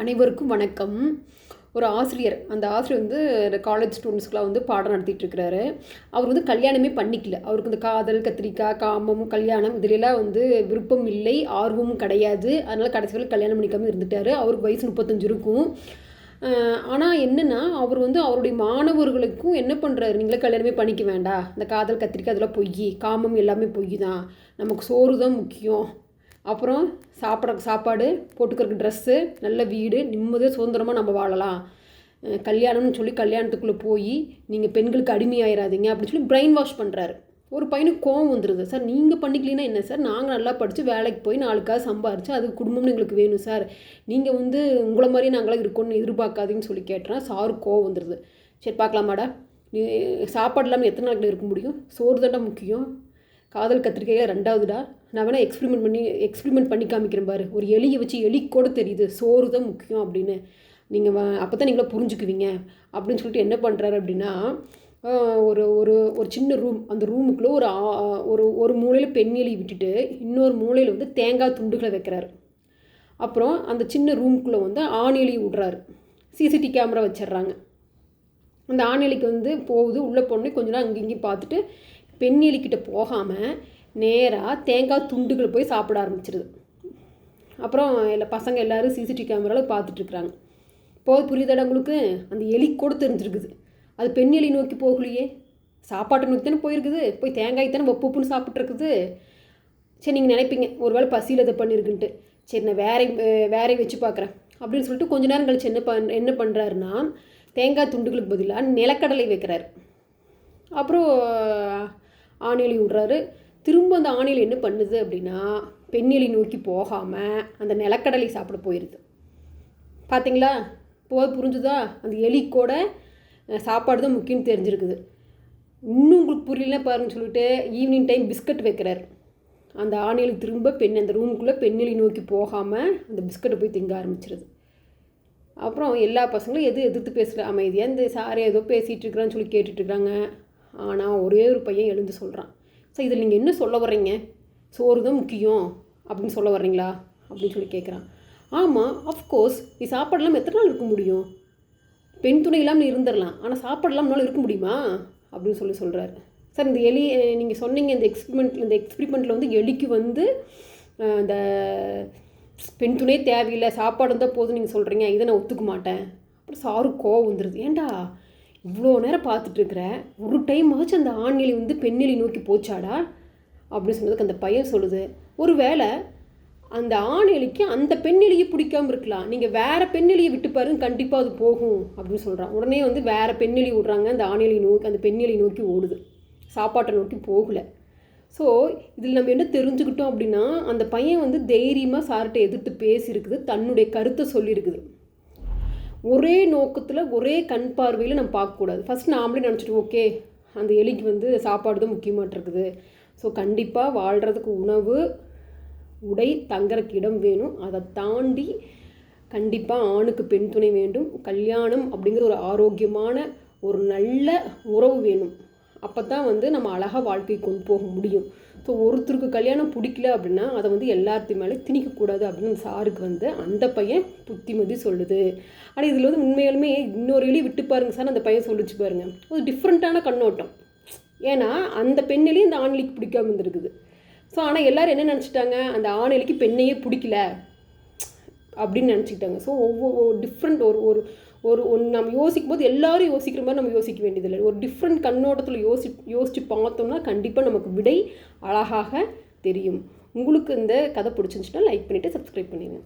அனைவருக்கும் வணக்கம். ஒரு ஆசிரியர் அந்த ஆசிரியர் வந்து காலேஜ் ஸ்டூடெண்ட்ஸ்க்குலாம் வந்து பாடம் நடத்திட்டு இருக்கிறாரு. அவர் வந்து கல்யாணமே பண்ணிக்கல. அவருக்கு இந்த காதல் கத்திரிக்காய் காமம் கல்யாணம் இதிலெல்லாம் வந்து விருப்பம் இல்லை ஆர்வமும் கிடையாது. அதனால் கடைசி வரை கல்யாணம் பண்ணிக்காமல் இருந்துட்டார். அவருக்கு வயசு முப்பத்தஞ்சு இருக்கும். ஆனால் என்னென்னா அவர் வந்து அவருடைய மாணவர்களுக்கும் என்ன பண்ணுறாரு நீங்களே கல்யாணமே பண்ணிக்க வேண்டாம். இந்த காதல் கத்திரிக்காய் அதெல்லாம் பொய். காமம் எல்லாமே பொய் தான் நமக்கு சோறு தான் முக்கியம். அப்புறம் சாப்பிட சாப்பாடு போட்டுக்கிறக்கு ட்ரெஸ்ஸு நல்ல வீடு நிம்மதியாக சுதந்திரமாக நம்ம வாழலாம். கல்யாணம்னு சொல்லி கல்யாணத்துக்குள்ளே போய் நீங்கள் பெண்களுக்கு அடிமையாயிராதீங்க அப்படின்னு சொல்லி பிரெயின் வாஷ் பண்ணுறாரு ஒரு பையனுக்கு கோவம் வந்துடுது சார் நீங்கள் பண்ணிக்கலீன்னா என்ன சார்? நாங்கள் நல்லா படித்து வேலைக்கு போய் நாளுக்காக சம்பாரித்து அது குடும்பம்னு எங்களுக்கு வேணும் சார். நீங்கள் வந்து உங்களை மாதிரி நாங்களாம் இருக்கணும்னு எதிர்பார்க்காதீங்கன்னு சொல்லி கேட்டேன் சாரு கோவம் வந்துடுது சரி பார்க்கலாமாடா? நீ சாப்பாடு இல்லாமல் எத்தனை நாளைக்கு இருக்க முடியும்? சோறு தாண்டா முக்கியம். காதல் கத்திரிக்கையில் ரெண்டாவதுடா. நான் வேணால் எக்ஸ்பிரிமெண்ட் பண்ணி எக்ஸ்பிரிமெண்ட் பண்ணி காமிக்கிறேன் பாரு. ஒரு எலியை வச்சு எலி கூட தெரியுது. சோறு தான் முக்கியம் அப்படின்னு. நீங்கள் அப்போ தான் நீங்களே புரிஞ்சுக்குவீங்க. அப்படின்னு சொல்லிட்டு என்ன பண்ணுறாரு அப்படின்னா ஒரு ஒரு ஒரு சின்ன ரூம் அந்த ரூமுக்குள்ளே ஒரு ஆ- ஒரு ஒரு மூலையில் பெண் எலி விட்டுட்டு இன்னொரு மூலையில் வந்து தேங்காய் துண்டுகளை வைக்கிறாரு. அப்புறம் அந்த சின்ன ரூமுக்குள்ளே வந்து ஆண் எலி விடுறாரு. சிசிடி கேமரா வச்சிடுறாங்க. அந்த ஆண் எலிக்கு வந்து போகுது. உள்ளே போனே கொஞ்ச நேரம் அங்கே இங்கேயும் பார்த்துட்டு பெண் எலிக்கிட்ட போகாமல் நேராக தேங்காய் துண்டுகள் போய் சாப்பிட ஆரம்பிச்சிருது. அப்புறம் எல்லா பசங்க எல்லாரும் சிசிடிவி கேமராவில் பார்த்துட்ருக்குறாங்க. போது புரியுதாடா உங்களுக்கு? அந்த எலி கூட தெரிஞ்சிருக்குது. அது பெண் எலி நோக்கி போகலையே. சாப்பாட்டை நோக்கி தானே போயிருக்குது. போய் தேங்காய் தானே ஒப்பு உப்புன்னு சாப்பிட்ருக்குது. சரி நீங்கள் நினைப்பீங்க ஒருவேளை பசியில் இதை பண்ணியிருக்குன்ட்டு சரி நான் வேற வேறையை வச்சு பார்க்குறேன். அப்படின்னு சொல்லிட்டு கொஞ்ச நேரம் கழிச்சு என்ன பண் என்ன பண்ணுறாருன்னா தேங்காய் துண்டுகளுக்கு பதிலாக நிலக்கடலை வைக்கிறாரு. அப்புறம் ஆணியலி விடுறாரு. திரும்ப அந்த ஆணியல் என்ன பண்ணுது அப்படின்னா பெண்ணெலி நோக்கி போகாமல் அந்த நிலக்கடலை சாப்பிட போயிடுது பார்த்தீங்களா போது புரிஞ்சுதா? அந்த எலி கூட சாப்பாடு தான் முக்கியம்னு தெரிஞ்சிருக்குது. இன்னும் உங்களுக்கு புரியல பாருன்னு சொல்லிட்டு ஈவினிங் டைம் பிஸ்கட் வைக்கிறாரு. அந்த ஆணையில் திரும்ப பெண் அந்த ரூமுக்குள்ளே பெண்ணெலி நோக்கி போகாமல் அந்த பிஸ்கட்டை போய் திங்க ஆரம்பிச்சிருது. அப்புறம் எல்லா பசங்களும் எது எதிர்த்து பேசுகிற அமைதியாக இந்த சாரை ஏதோ பேசிகிட்டு இருக்கிறான்னு சொல்லி கேட்டுட்டு இருக்காங்க. ஆனால் ஒரே ஒரு பையன் எழுந்து சொல்கிறான் சார் இதில் நீங்கள் என்ன சொல்ல வர்றீங்க? சோறு தான் முக்கியம். அப்படின்னு சொல்ல வர்றீங்களா? அப்படின்னு சொல்லி கேட்குறான் ஆமாம் அஃப்கோர்ஸ் நீ சாப்பாடெல்லாம் எத்தனை நாள் இருக்க முடியும்? பெண் துணை இல்லாமல் நீ இருந்துடலாம். ஆனால் சாப்பாடு இல்லாமல் இருக்க முடியுமா? அப்படின்னு சொல்லி சொல்கிறாரு சார் இந்த எலி நீங்கள் சொன்னீங்க இந்த எக்ஸ்பிரிமெண்ட் இந்த எக்ஸ்பிரிமெண்ட்டில் வந்து எலிக்கு வந்து அந்த இந்த பெண் துணை தேவையில்லை சாப்பாடு இருந்தால் போதும் நீங்கள் சொல்கிறீங்க இதை நான் ஒத்துக்க மாட்டேன். அப்புறம் சாரு கோவம் வந்துடுது ஏன்டா இவ்வளோ நேரம் பார்த்துட்ருக்குறேன் ஒரு டைம் ஆச்சு அந்த ஆண்நிலை வந்து பெண்ணிலை நோக்கி போச்சாடா? அப்படின்னு சொன்னதுக்கு அந்த பையன் சொல்லுது ஒரு வேளை அந்த ஆண் அந்த பெண் எலியை பிடிக்காம இருக்கலாம். நீங்கள் வேற பெண்ணிலையை விட்டு பாருங்க கண்டிப்பாக அது போகும் அப்படின்னு சொல்கிறான் உடனே வந்து வேற பெண் விடுறாங்க அந்த ஆணிலை நோக்கி அந்த பெண்ணிலை நோக்கி ஓடுது. சாப்பாட்டை நோக்கி போகலை. ஸோ இதில் நம்ம என்ன தெரிஞ்சுக்கிட்டோம் அப்படின்னா அந்த பையன் வந்து தைரியமாக சார்கிட்ட எதிர்த்து பேசியிருக்குது தன்னுடைய கருத்தை சொல்லியிருக்குது. ஒரே நோக்கத்தில் ஒரே கண் பார்வையில் நம்ம பார்க்கக்கூடாது. ஃபஸ்ட் நாமளே நினச்சிட்டு ஓகே அந்த எலிக்கு வந்து சாப்பாடு தான் முக்கியமாக இருக்குது ஸோ கண்டிப்பாக வாழ்கிறதுக்கு உணவு உடை தங்குறக்கு இடம் வேணும். அதை தாண்டி கண்டிப்பாக ஆணுக்கு பெண் துணை வேண்டும். கல்யாணம் அப்படிங்கிற ஒரு ஆரோக்கியமான ஒரு நல்ல உறவு வேணும். அப்போ தான் வந்து நம்ம அழகாக வாழ்க்கை கொண்டு போக முடியும். ஸோ ஒருத்தருக்கு கல்யாணம் பிடிக்கல அப்படின்னா அதை வந்து எல்லாத்து மேலே திணிக்கக்கூடாது அப்படின்னு சாருக்கு வந்து அந்த பையன் புத்திமதி சொல்லுது. ஆனால் இதில் வந்து உண்மையாலுமே இன்னொரு எலி விட்டு பாருங்க சார் அந்த பையன் சொல்லிச்சு பாருங்க. ஒரு டிஃப்ரெண்ட்டான கண்ணோட்டம். ஏன்னா அந்த பெண்ணிலையும் இந்த ஆண்களுக்கு பிடிக்காம இருந்திருக்குது. ஸோ ஆனால் எல்லாரும் என்ன நினச்சிட்டாங்க? அந்த ஆண்களுக்கு பெண்ணையே பிடிக்கல. அப்படின்னு நினச்சிக்கிட்டாங்க. ஸோ ஒவ்வொரு டிஃப்ரெண்ட் ஒரு ஒரு ஒரு ஒன்று நம்ம யோசிக்கும் போது எல்லாரும் யோசிக்கிற மாதிரி நம்ம யோசிக்க வேண்டியதில்லை. ஒரு டிஃப்ரெண்ட் கண்ணோட்டத்தில் யோசி யோசித்து பார்த்தோம்னா கண்டிப்பாக நமக்கு விடை அழகாக தெரியும். உங்களுக்கு இந்த கதை பிடிச்சிருந்துச்சுன்னா லைக் பண்ணிவிட்டு சப்ஸ்கிரைப் பண்ணிடுங்க.